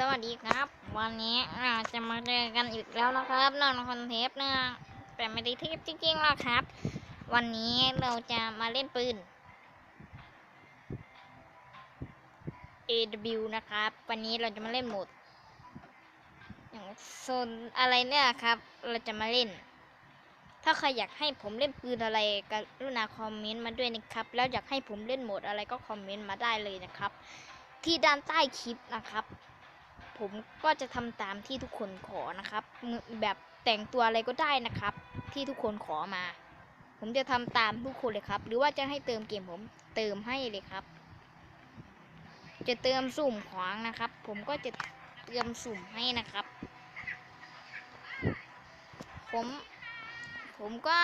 สวัสดีครับ วันนี้เราจะมาเจอกันอีกแล้วนะครับนอนคอนเทปเนื่อแต่ไม่ได้เทปจริงๆหรอกครับ วันนี้เราจะมาเล่นปืน AW นะครับ วันนี้เราจะมาเล่นโหมดอย่างโซนอะไรเนี่ยครับ เราจะมาเล่น ถ้าใครอยากให้ผมเล่นปืนอะไรกรุณาคอมเมนต์มาด้วยนะครับ แล้วอยากให้ผมเล่นโหมดอะไรก็คอมเมนต์มาได้เลยนะครับที่ด้านใต้คลิปนะครับ ผมก็จะทำตามที่ทุกคนขอนะครับ แบบแต่งตัวอะไรก็ได้นะครับ ที่ทุกคนขอมา ผมจะทำตามทุกคนเลยครับ หรือว่าจะให้เติมเกมผมเติมให้เลยครับ จะเติมสุ่มของนะครับ ผมก็จะเติมสุ่มให้นะครับ ผมผมก็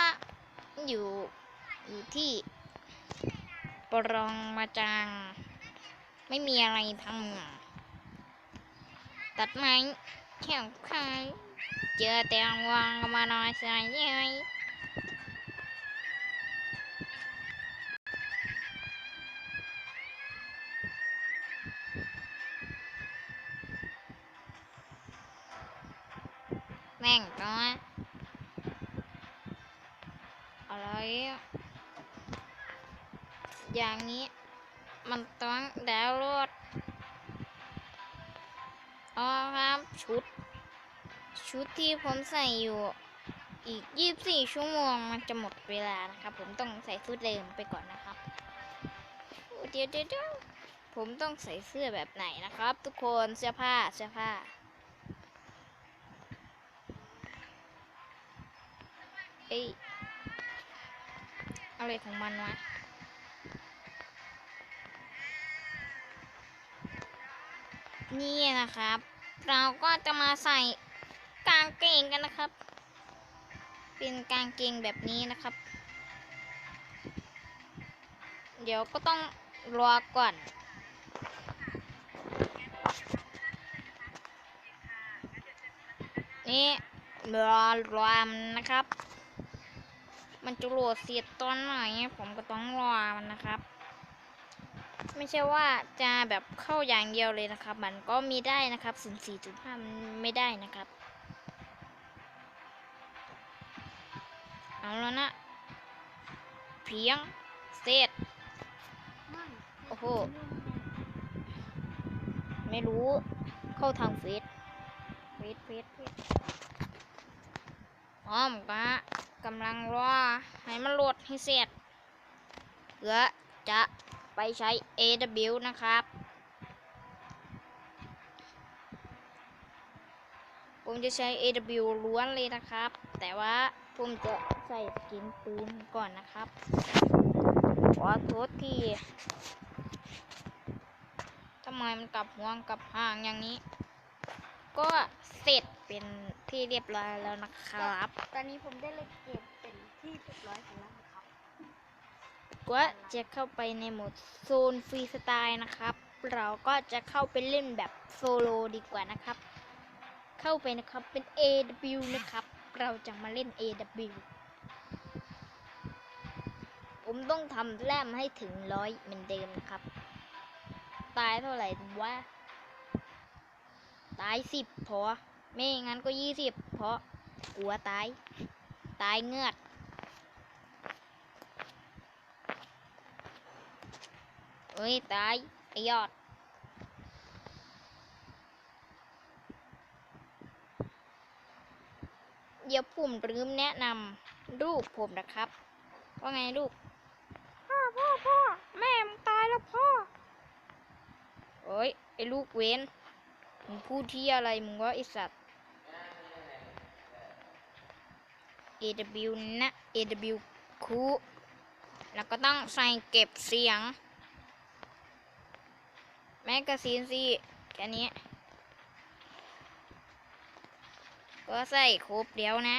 อยู่อยู่ที่ปรองมาจางไม่มีอะไรทำ อะตัดไม้แข่งขายเจอแต่วางมาน อ๋อครับชุด ชุดที่ผมใส่อยู่อีก 24 ชั่วโมงมันจะหมดเวลานะครับ ผมต้องใส่ชุดเดิมไปก่อนนะครับเดี๋ยวเดี๋ยวเดี๋ยวผมต้องใส่เสื้อแบบไหนนะครับ ทุกคนเสื้อผ้าเสื้อผ้า เอ้ยอะไรของมันวะ นี่นะครับ เราก็จะมาใส่กางเกงกันนะครับ เป็นกางเกงแบบนี้นะครับ เดี๋ยวก็ต้องรอก่อนนี่รอรอมนนะครับ มันจะโหลดเสียตอนไหนผมก็ต้องรอ ไม่ใช่ว่าจะแบบเข้าอย่างเดียวเลยนะครับ มันก็มีได้นะครับศูนย์สี่จุดห้ามันไม่ได้นะครับ เอาแล้วนะ เพียงเสร็จโอ้โห ไม่รู้เข้าทางเฟซเฟซเฟซเฟซพร้อมกะกำลังรอให้มันโหลดให้เสร็จเพื่อจะ ไปใช้ AW นะครับ ผมจะใช้ AW ล้วนเลยนะครับ แต่ว่าผมจะใส่สกินปืนก่อนนะครับ ขอโทษทีทำไมมันกลับหัวงกลับห่างอย่างนี้ ก็เสร็จเป็นที่เรียบร้อยแล้วนะครับ ตอนนี้ผมได้เล่นเกมเป็นที่เรียบร้อยของ เราครับก็จะเข้าไปในโหมดโซนฟรีสไตล์นะครับ เราก็จะเข้าไปเล่นแบบโซโลดีกว่านะครับ เข้าไปนะครับเป็น AW นะครับ เราจะมาเล่น AW ผมต้องทำแต้มให้ถึงร้อยเหมือนเดิมนะครับ ตายเท่าไหร่วะตายสิบพอ ไม่งั้นก็ยี่สิบเพราะกลัวตาย ตายเงือด เอ้ย ตาย ไอยอด เดี๋ยวผมลืมแนะนำลูกผมนะครับ ว่าไงลูก พ่อพ่อพ่อแม่มึงตายแล้วพ่อเอ้ย ไอ้ลูกเวนมึงพูดที่อะไรมึงวะไอสัตว์ AW นะ AW คูแล้วก็ต้องใส่เก็บเสียง แมกกาซีนสิแค่นี้ ก็ใส่ครบเดียวนะ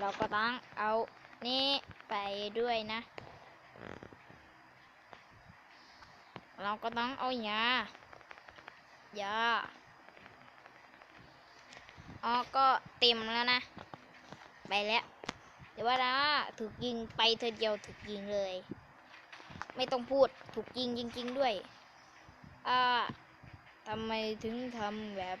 เราก็ต้องเอานี่ไปด้วยนะ เราก็ต้องเอายายาอ๋อก็เต็มแล้วนะ ไปแล้วเดี๋ยวว่านะถูกยิงไปเธอเดียวถูกยิงเลย ไม่ต้องพูดถูกยิงจริง ๆ ด้วย อ่าทำไมถึงทำแบบ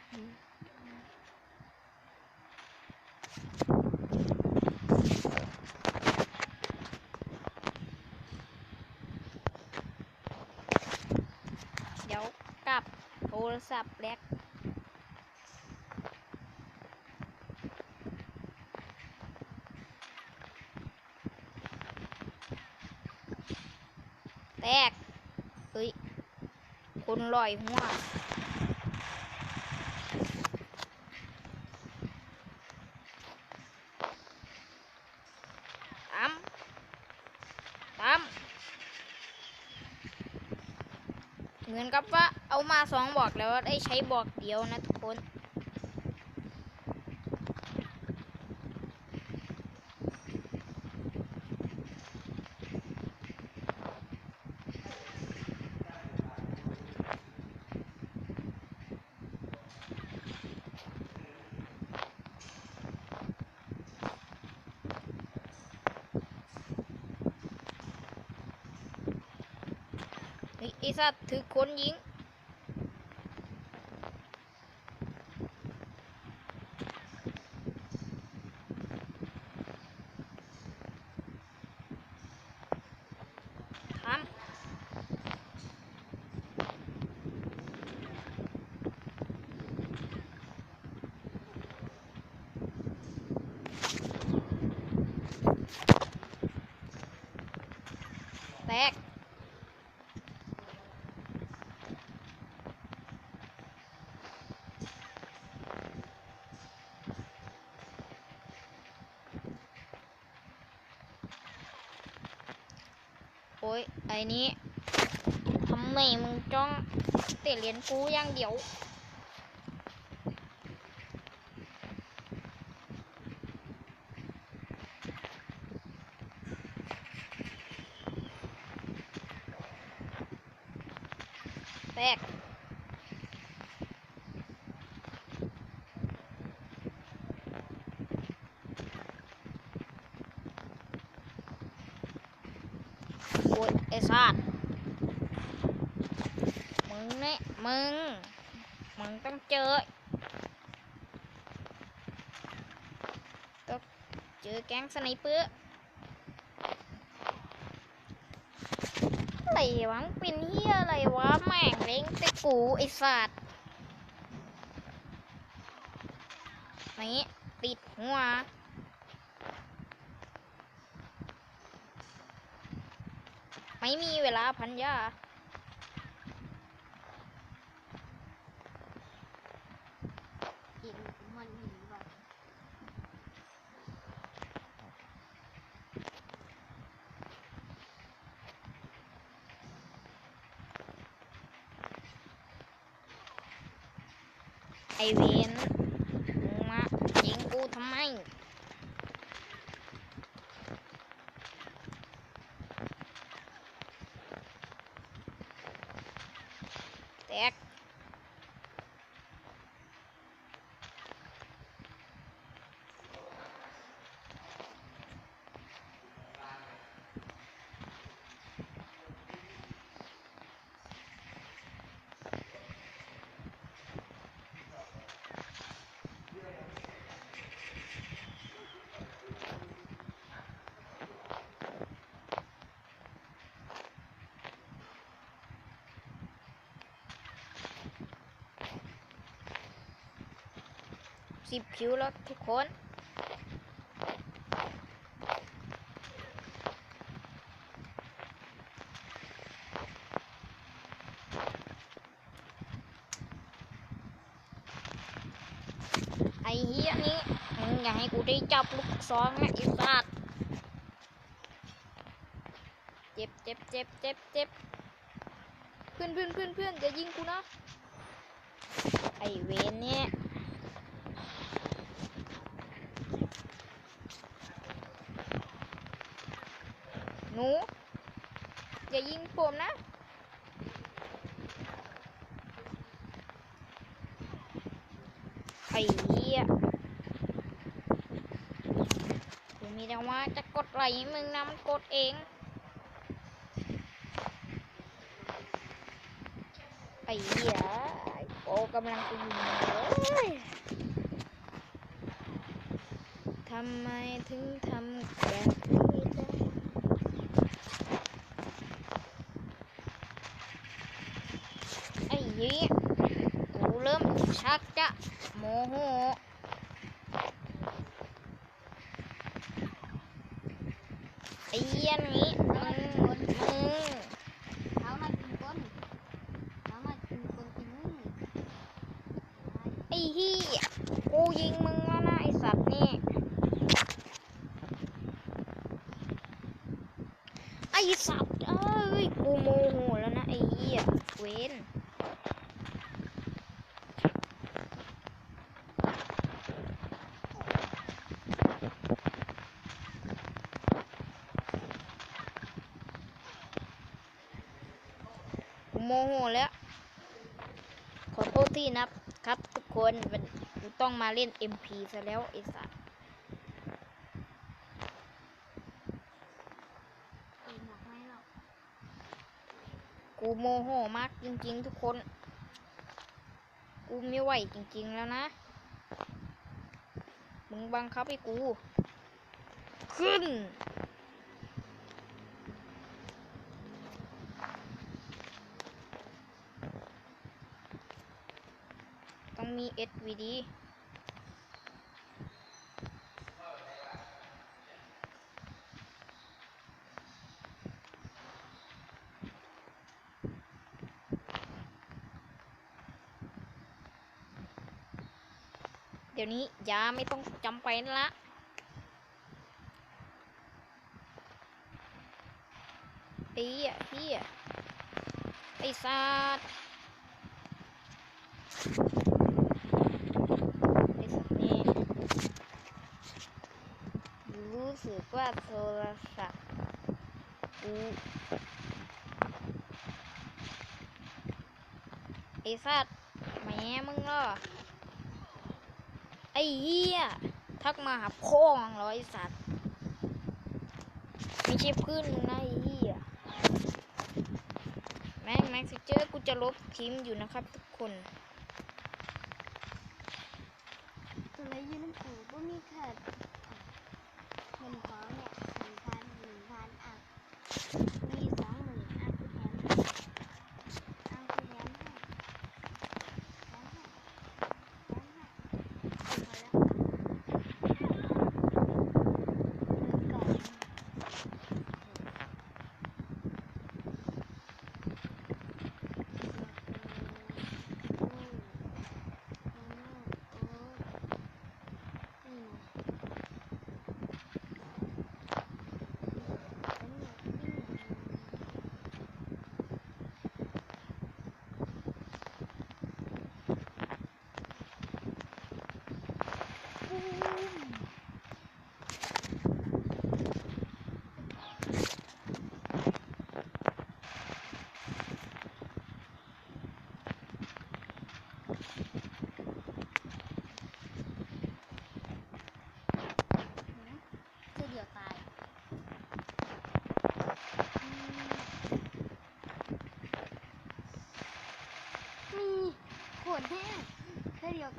เดี๋ยวกลับโทรศัพท์แลกแตก เฮ้ย คน ลอยหัวตามตามเงินกับว่าเอามาสองบอกแล้วได้ใช้บอกเดียวนะทุกคน เฮ้ยไอ้สัตว์ถือคนยิง นี้ทำไมมึงจ้องเตะเหรียญกูอย่างเดียว ยไอ้สัตว์มึงเนี่ยมึง มึงต้องเจอ ต้องเจอแก๊งสไนเปอร์อะไรวะมึงเป็นเฮียอะไรวะ แม่งเล้งแต่กูไอ้สัตว์นี่ติดหัว ไม่มีเวลาพันยาไอเวนมายิงกูทำไม แตก สิบคิวแล้วทุกคน ไอ้เฮียนี่มึงอย่าให้กูได้จับลูกซองนะไอ้สัตว์เจ็บเจ็บเจ็บเจ็บเจ็บเพื่อนเพื่อนเพื่อนเพื่อนอย่ายิงกูนะ ไอเวนเนี่ย ยิงผมนะ ไอ้เหี้ยมีแต่ว่าจะกดไหลมึงนะมันกดเองไอ้เหี้ยโปกำลังจะยิงเลยทำไมถึงทำแบบ คนมันต้องมาเล่น MP ซะแล้วไอ้สัสกูโมโหมากจริงๆทุกคน กูไม่ไหวจริงๆแล้วนะ มึงบังคับให้กู ขึ้น เอสวีดีเดี๋ยวนี้ยาไม่ต้องจำไปนละตีอะพี่อะไอ้สัด ว่าโทรศัไอ้สัตว์แม่มึงก็ไอ้เหี้ยทักมาหาโค้งร้อยสัตว์ไม่ใช่เพื้นนะไอ้เหี้ยแม็กแม็กซิเจอร์กูจะลบทีมอยู่นะครับทุกคนตัไรยืนนั่นบ่มีขาด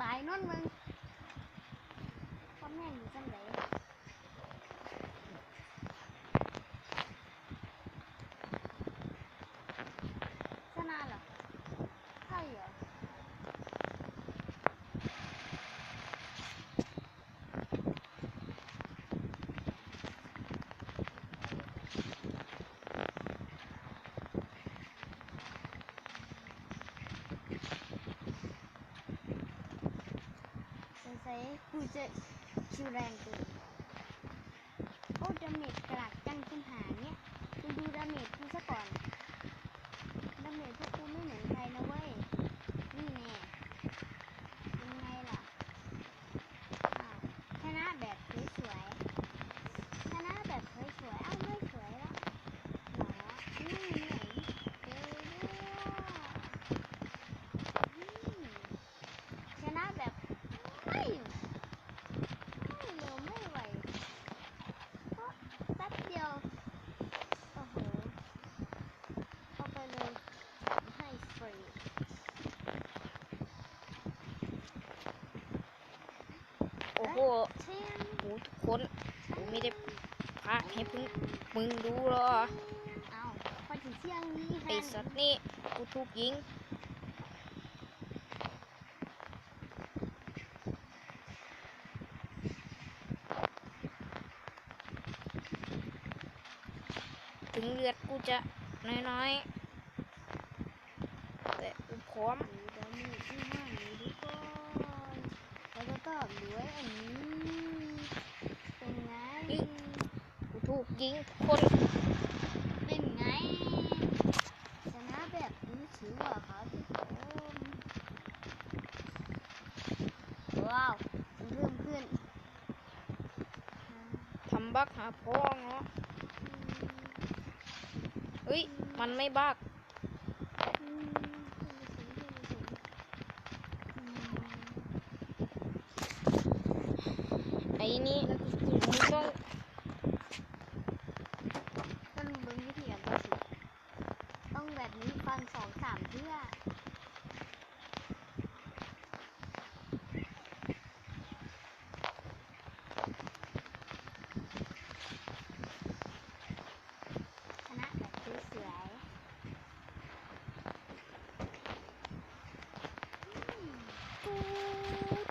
ตายโน่นมึง cute cute and. Oh, damn it. ไม่ได้พาให้พึ่งมึงดูหรอเอาพอถึงเที่ยงนี้ไอสัตว์นี่กูถูกยิงถึงเลือดกูจะน้อยๆแต่กูพร้อมเดี๋ยวมีที่ห้างนี้ทุกคนแล้วก็ตอบด้วยอันนี้เป็น ไงกูถูกยิงคนเป็นไงชนะแบบนี้ถือว่าครับทุกคนว้าวเริ่มขึ้นทำบักหาพ่อเนาะเฮ้ย มันไม่บัก อืมอืม ไอ้นี่มึงต้อง ต้องรู้วิธีการต่อสู้ต้องแบบนี้ฟันสองสามเพื่อชนะแบบสวยๆอืมตูดตูด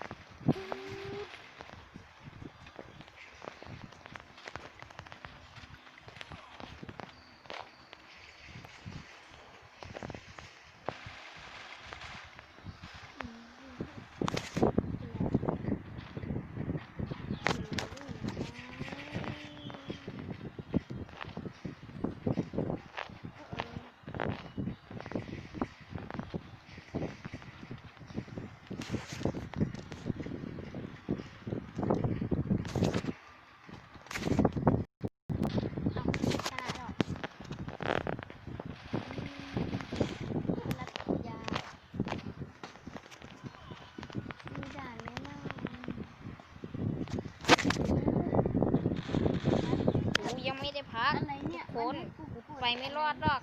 กูยังไม่ได้พัก อะไรเนี่ย คน กูกด ไปไม่รอดหรอก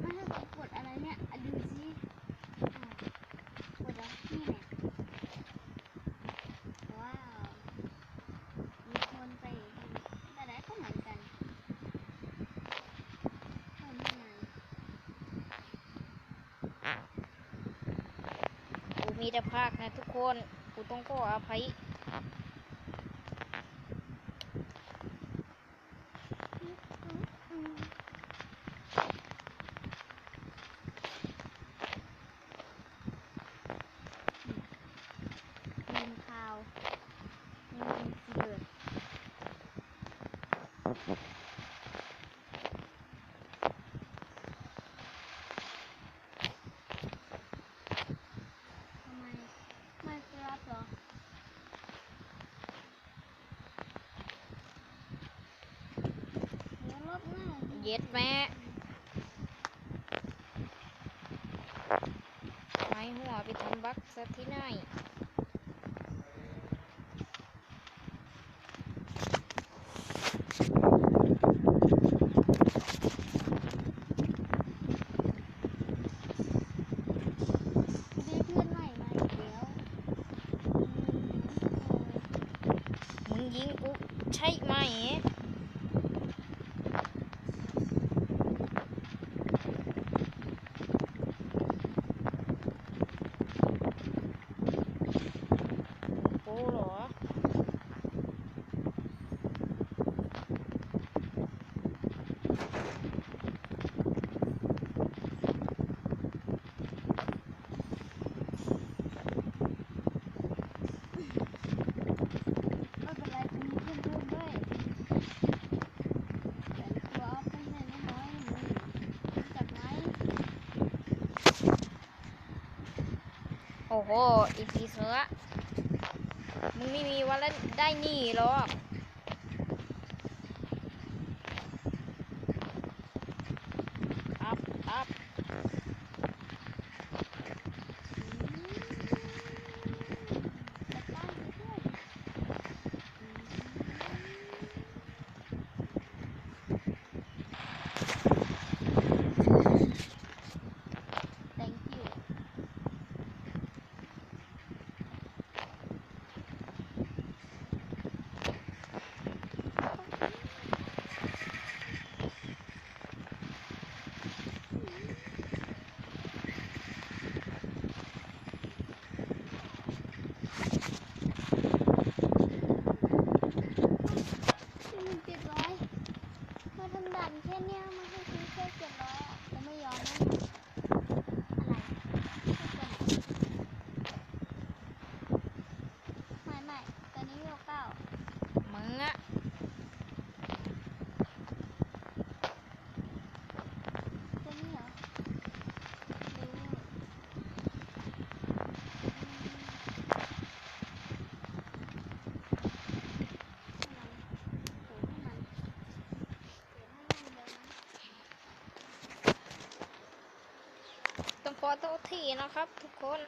ไม่ให้กูกดอะไรเนี่ยอะดูสิอะกดแล้วนี่เนี่ยว้าวมีคนไปแต่ไหนก็เหมือนกันเท่านี้ไงกูมีแต่ภาคนะทุกคน กูต้องขออภัย อืมลืมข่าวลืมสิเบิด ทำไมไม่ครับเหรอเดี๋ยวรอบหน้า เย็ดแม่ไม้หัวไปทำบักซะที่ไหน ได้เพื่อนใหม่มาอีกแล้วอืม มึงยิงกูใช่ไหม โอ้เหรอ ไม่เป็นไรกูมีเพื่อนเพิ่มด้วยแต่ตัวเอาเป็นน้อยน้อยๆมึงรู้จักไหม โอ้โห อีพีเสือมึงไม่มีวันละได้หนี่หรอก อัพ อัพ จัดบ้านไปด้วยอืม thank you อื ขอโทษทีนะครับทุกคน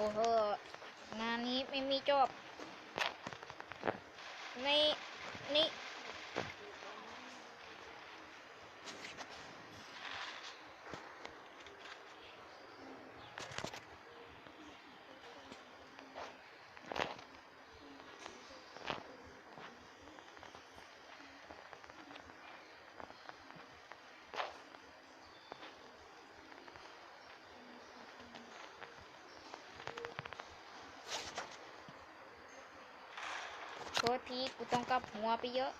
โอ้โห งานนี้ไม่มีจบ ไม่ นี่ โทษทีกูต้องกลับหัวไปเยอะ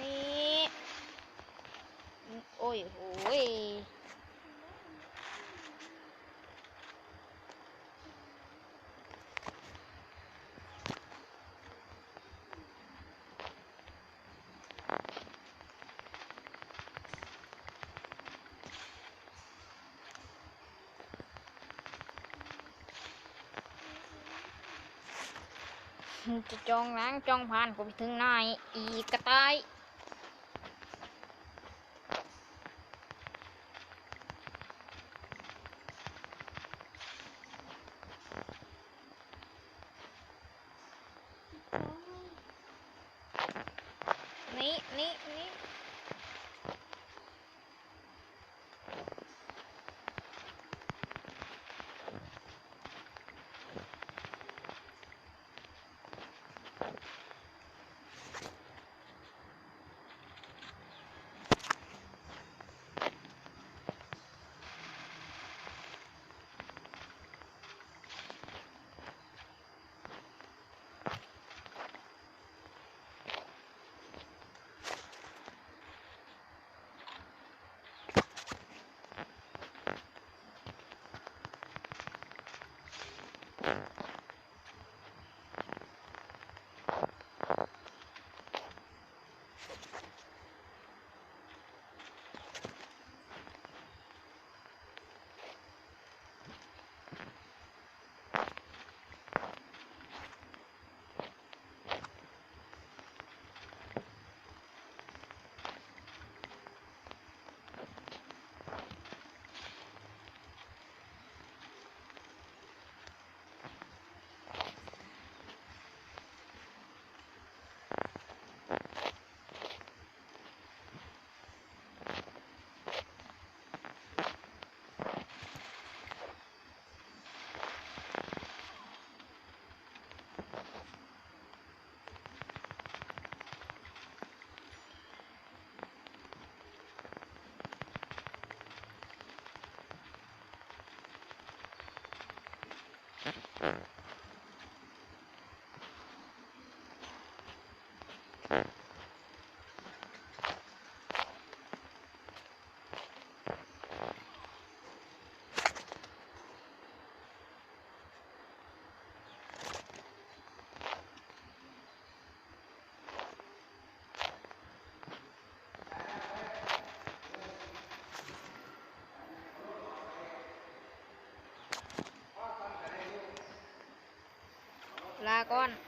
นี่ โอ้ ยโอ้ยจะจองล้างจองผ่านกูไปถึงไหนอีกกระต่าย นี่ là con.